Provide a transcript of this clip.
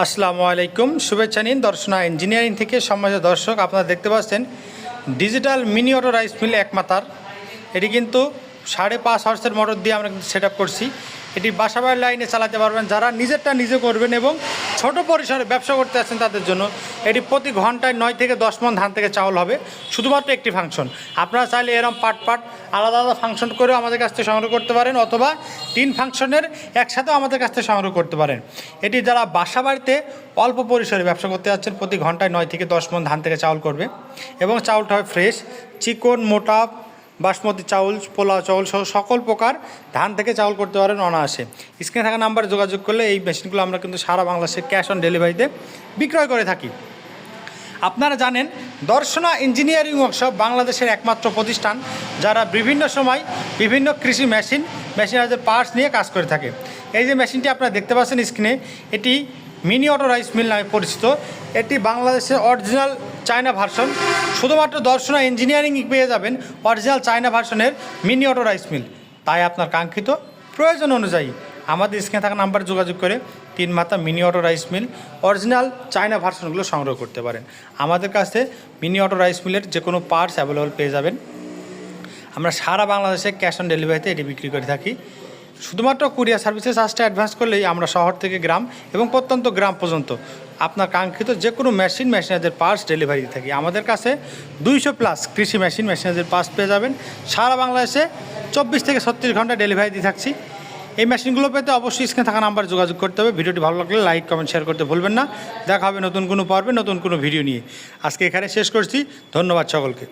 আসসালামু আলাইকুম, শুভেচ্ছা নিন দর্শনা ইঞ্জিনিয়ারিং থেকে সম্মানিত দর্শক। আপনারা দেখতে পাচ্ছেন, digital mini auto rice mill একমাতার এটি কিন্তু সাড়ে পাঁচ হর্সের মোটর দিয়ে আমরা কিন্তু সেট করছি। এটি বাসাবাড়ির লাইনে চালাতে পারবেন। যারা নিজেরটা নিজে করবেন এবং ছোট পরিসরে ব্যবসা করতে আছেন তাদের জন্য এটি প্রতি ঘন্টায় নয় থেকে দশ মন ধান থেকে চাউল হবে। শুধুমাত্র একটি ফাংশন আপনারা চাইলে এরম পাট পাট, আলাদা আলাদা ফাংশন করেও আমাদের কাছ থেকে সংগ্রহ করতে পারেন অথবা তিন ফাংশনের একসাথেও আমাদের কাছ থেকে সংগ্রহ করতে পারেন। এটি যারা বাসা বাড়িতে অল্প পরিসরে ব্যবসা করতে যাচ্ছেন, প্রতি ঘন্টায় নয় থেকে দশ মন ধান থেকে চাউল করবে। এবং চাউলটা হয় ফ্রেশ চিকন, মোটা বাসমতি চাউল, পোলাও চাউল সহ সকল প্রকার ধান থেকে চাউল করতে পারেন অনায়াসে। স্ক্রিনে থাকা নাম্বারে যোগাযোগ করলে এই মেশিনগুলো আমরা কিন্তু সারা বাংলাদেশে ক্যাশ অন ডেলিভারিতে বিক্রয় করে থাকি। আপনারা জানেন, দর্শনা ইঞ্জিনিয়ারিং ওয়ার্কশপ বাংলাদেশের একমাত্র প্রতিষ্ঠান যারা বিভিন্ন সময় বিভিন্ন কৃষি মেশিন মেশিনারিজের পার্টস নিয়ে কাজ করে থাকে। এই যে মেশিনটি আপনারা দেখতে পাচ্ছেন স্ক্রিনে, এটি মিনি অটো রাইস মিল নামে পরিচিত। এটি বাংলাদেশের অরিজিনাল চায়না ভার্সন। শুধুমাত্র দর্শনা ইঞ্জিনিয়ারিং পেয়ে যাবেন অরিজিনাল চায়না ভার্সনের মিনি অটো রাইস মিল তাই আপনার কাঙ্ক্ষিত প্রয়োজন অনুযায়ী আমাদের স্ক্রিনে থাকা নাম্বারে যোগাযোগ করে তিন মাথা mini auto rice mill original China ভার্সনগুলো সংগ্রহ করতে পারেন। আমাদের কাছে মিনি অটো রাইস মিলের যে কোনো পার্টস অ্যাভেলেবল পেয়ে যাবেন। আমরা সারা বাংলাদেশে ক্যাশ অন ডেলিভারিতে এটি বিক্রি করে থাকি। শুধুমাত্র কুরিয়ার সার্ভিসে চার্জটা অ্যাডভান্স করলেই আমরা শহর থেকে গ্রাম এবং প্রত্যন্ত গ্রাম পর্যন্ত আপনার কাঙ্ক্ষিত যে কোনো মেশিন মেশিনারিজের পার্টস ডেলিভারি থাকি। আমাদের কাছে দুইশো প্লাস কৃষি মেশিন মেশিনারিজের পার্টস পেয়ে যাবেন। সারা বাংলাদেশে চব্বিশ থেকে ছত্রিশ ঘণ্টা ডেলিভারি দিয়ে থাকছি। এই মেশিনগুলো পেতে অবশ্যই স্ক্রিনে থাকা নাম্বার যোগাযোগ করতে হবে। ভিডিওটি ভালো লাগলে লাইক কমেন্ট শেয়ার করতে ভুলবেন না। দেখা হবে নতুন কোনো পর্বে, নতুন কোনো ভিডিও নিয়ে। আজকে এখানে শেষ করছি। ধন্যবাদ সকলকে।